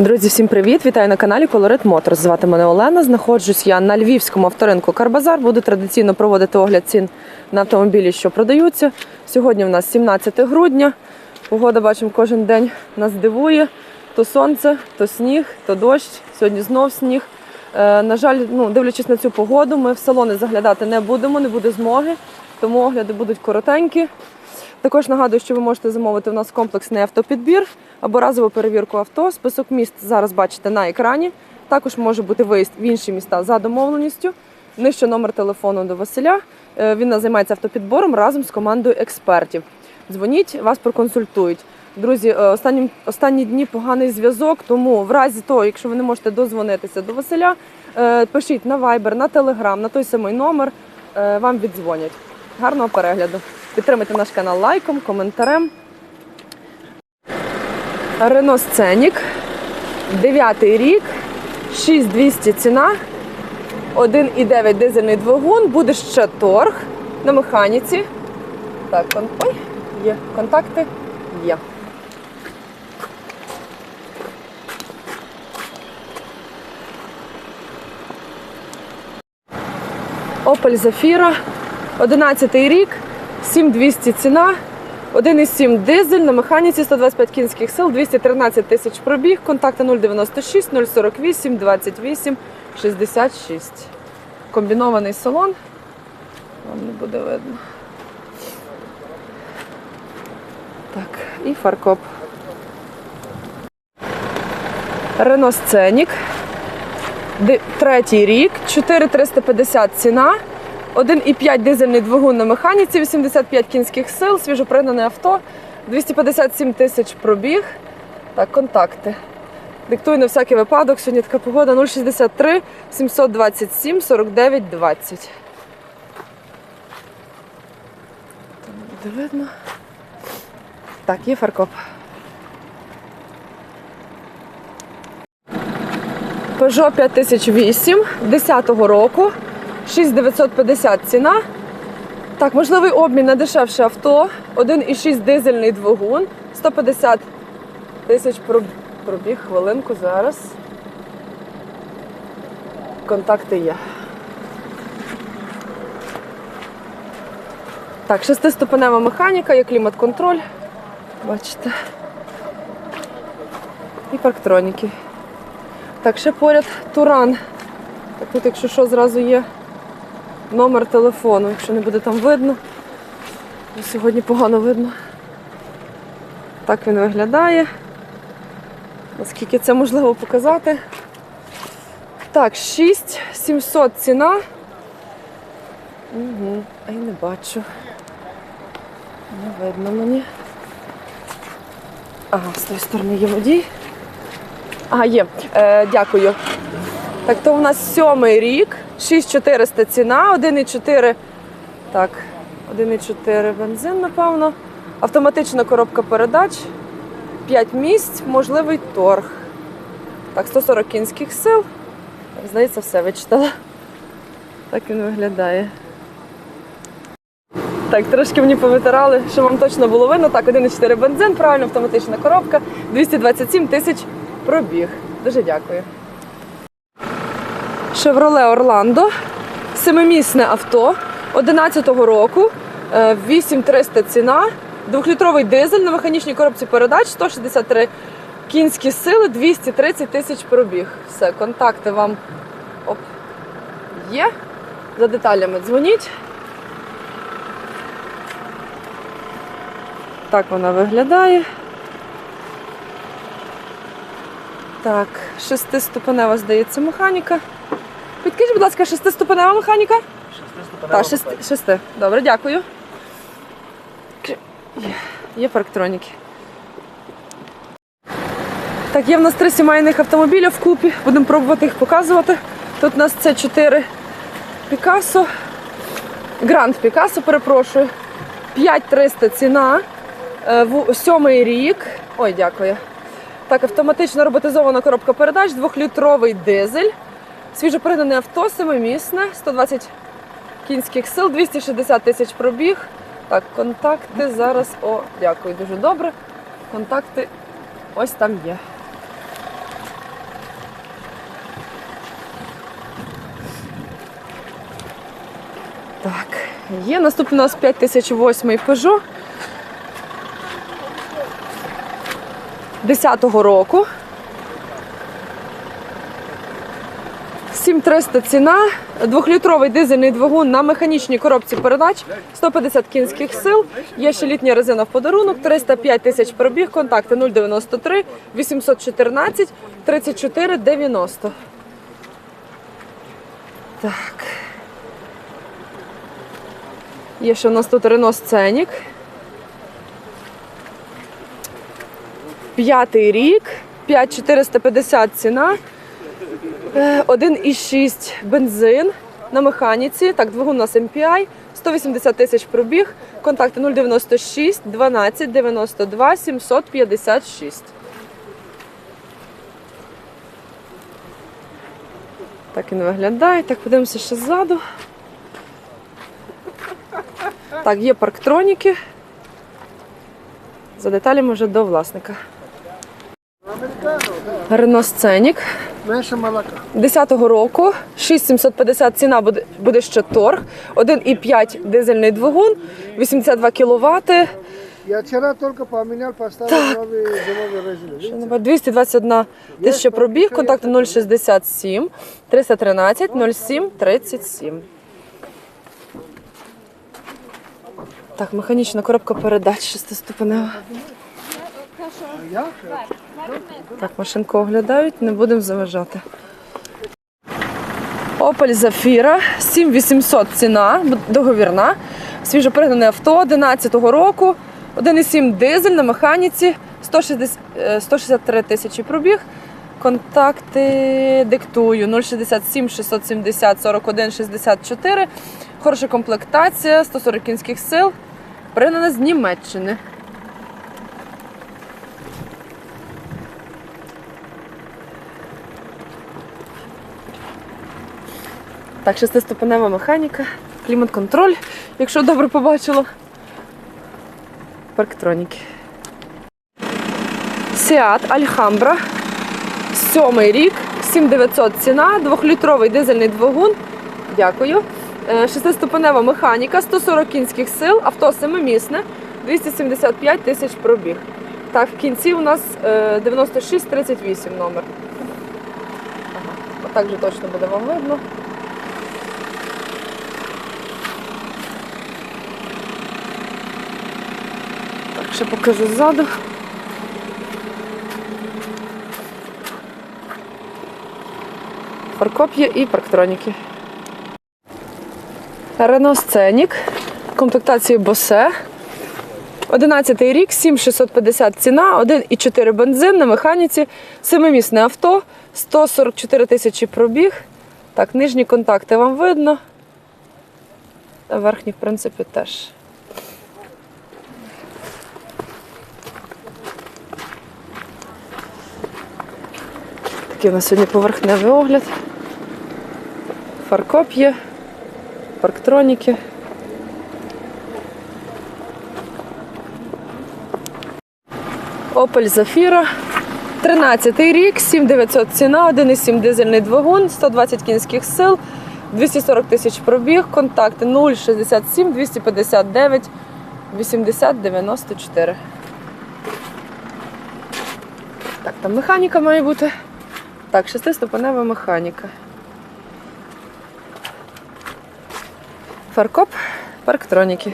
Друзі, всім привіт! Вітаю на каналі Colorit Motors. Звати мене Олена. Знаходжусь я на львівському авторинку Карбазар. Буду традиційно проводити огляд цін на автомобілі, що продаються. Сьогодні в нас 17 грудня. Погода бачимо кожен день нас дивує. То сонце, то сніг, то дощ. Сьогодні знов сніг. Е, на жаль, ну, дивлячись на цю погоду, ми в салони заглядати не будемо, не буде змоги, тому огляди будуть коротенькі. Також нагадую, що ви можете замовити у нас комплексний автопідбір або разову перевірку авто. Список міст зараз бачите на екрані. Також може бути виїзд в інші міста за домовленістю. Нижче номер телефону до Василя. Е, Він займається автопідбором разом з командою експертів. Дзвоніть, вас проконсультують. Друзі, е, останні, останні дні поганий зв'язок, тому в разі того, якщо ви не можете дозвонитися до Василя, е, пишіть на Viber, на Telegram, на той самий номер, вам віддзвонять. Гарного перегляду. Підтримайте наш канал лайком, коментарем. Рено Сценік. Дев'ятий рік. 6200 ціна. 1,9 дизельний двигун. Буде ще торг на механіці. Так, ой, є контакти. Є. Opel Zafira, 11 рік, 7200 ціна, 1,7 дизель на механіці 125 кінських сил, 213 тисяч пробіг, контакти 096 048 28 66. Комбінований салон. Вам не буде видно. Так, і фаркоп. Рено Сценік. Третій рік, 4350 ціна, 1,5 дизельний двигун на механіці, 85 кінських сил, свіжопригнане авто, 257 тисяч пробіг. Так, контакти. Диктую на всякий випадок. Сьогодні така погода 063 727 49 20. Там буде видно. Так, є фаркоп. Peugeot 5008 10-го року, 6950 ціна. Так, можливий обмін на дешевше авто, 1,6 дизельний двигун, 150 тисяч проб- пробіг, хвилинку зараз. Контакти є. Так, шестиступенева механіка, є клімат-контроль. Бачите. І парктроніки. Так, ще поряд Туран. Так тут, якщо що, зразу є номер телефону, якщо не буде там видно. Сьогодні погано видно. Так він виглядає. Наскільки це можливо показати. Так, 6700 ціна. Угу. А я не бачу. Не видно мені. Ага, з тої сторони є водій. Ага, є. Е, дякую. Так, то у нас сьомий рік, 6400 ціна, 1,4. Так, 1,4 бензин, напевно. Автоматична коробка передач, 5 місць, можливий торг. Так, 140 кінських сил. Здається, все вичитала. Так він виглядає. Так, трошки мені повитирали, що вам точно було видно. Так, 1,4 бензин, правильно, автоматична коробка, 227 тисяч пробіг. Дуже дякую. Chevrolet Orlando. Семимісне авто 11-го року. е, 8300 ціна. Двохлітровий дизель на механічній коробці передач, 163 кінські сили, 230 тисяч пробіг. Все, контакти вам оп, є. За деталями дзвоніть. Так вона виглядає. Так, шестиступенева, здається, механіка. Підкажіть, будь ласка, шестиступенева механіка? Так, шести, шести. Добре, дякую. Є, парктроніки. Так, є в нас три сімейних автомобіля в купі. Будемо пробувати їх показувати. Тут у нас це 4 Пікасо. Гранд Пікасо, перепрошую. 5300 ціна. Е, Сьомий рік. Ой, дякую. Так, автоматична роботизована коробка передач, двохлітровий дизель. Свіжопридане авто, семимісне, 120 кінських сил, 260 тисяч пробіг. Так, контакти зараз. О, дякую, дуже добре. Контакти ось там є. Так, є. Наступний у нас 5008 Peugeot. 10-го року. 7300 ціна, двохлітровий дизельний двигун на механічній коробці передач, 150 кінських сил. Є ще літня резина в подарунок, 305 тисяч пробіг, контакти 093 814 34 90. Так. Є ще у нас тут Renault Scenic. П'ятий рік, 5450 ціна. Е, 1,6 бензин на механіці. Так, двигун у нас MPI, 180 тисяч пробіг, контакти 096 12 92 756. Так він виглядає. Так, подивимося ще ззаду. Так, є парктроніки. За деталями вже до власника. Renault Scenic. Менше молока. 10-го року 6750 ціна буде, буде ще торг. 1,5 дизельний двигун, 82 кВт, Я вчера только поменял, поставил новый зимовый резину. видите? 221 тисяча пробіг, контакти 067 313 07 37. Так, механічна коробка передач шестиступенева. Я? Так, машинку оглядають, не будемо заважати. Opel Zafira 7800 ціна, договірна. Свіжо пригнане авто 11-го року. 1,7 дизель на механіці, 160, е, 163 тисячі пробіг. Контакти диктую 067 670 41 64. Хороша комплектація, 140 кінських сил. Пригнана з Німеччини. Так, шестиступенева механіка, клімат-контроль, якщо добре побачила. Парктроніки. Seat Alhambra. Сьомий рік, 7900 ціна, двохлітровий дизельний двигун. Дякую. Е, Шестиступенева механіка, 140 кінських сил, авто семимісне, 275 тисяч пробіг. Так, в кінці у нас е, 9638 номер. Ага. Отак вже точно буде вам видно. Ще покажу ззаду. Фаркоп є і парктроніки. Renault Scenic, комплектації Bose. 11 рік, 7650 ціна, 1,4 бензин на механіці, семимісне авто, 144 тисячі пробіг. Так, нижні контакти вам видно. Верхні, в принципі, теж. Такий у нас сьогодні поверхневий огляд. Фаркоп парктроніки. Opel Zafira. 13 рік, 7900 ціна, 1,7 дизельний двигун, 120 кінських сил, 240 тисяч пробіг, контакти 067 259 80 94. Так, там механіка має бути. Так, шестиступенева механіка. Фаркоп, парктроніки.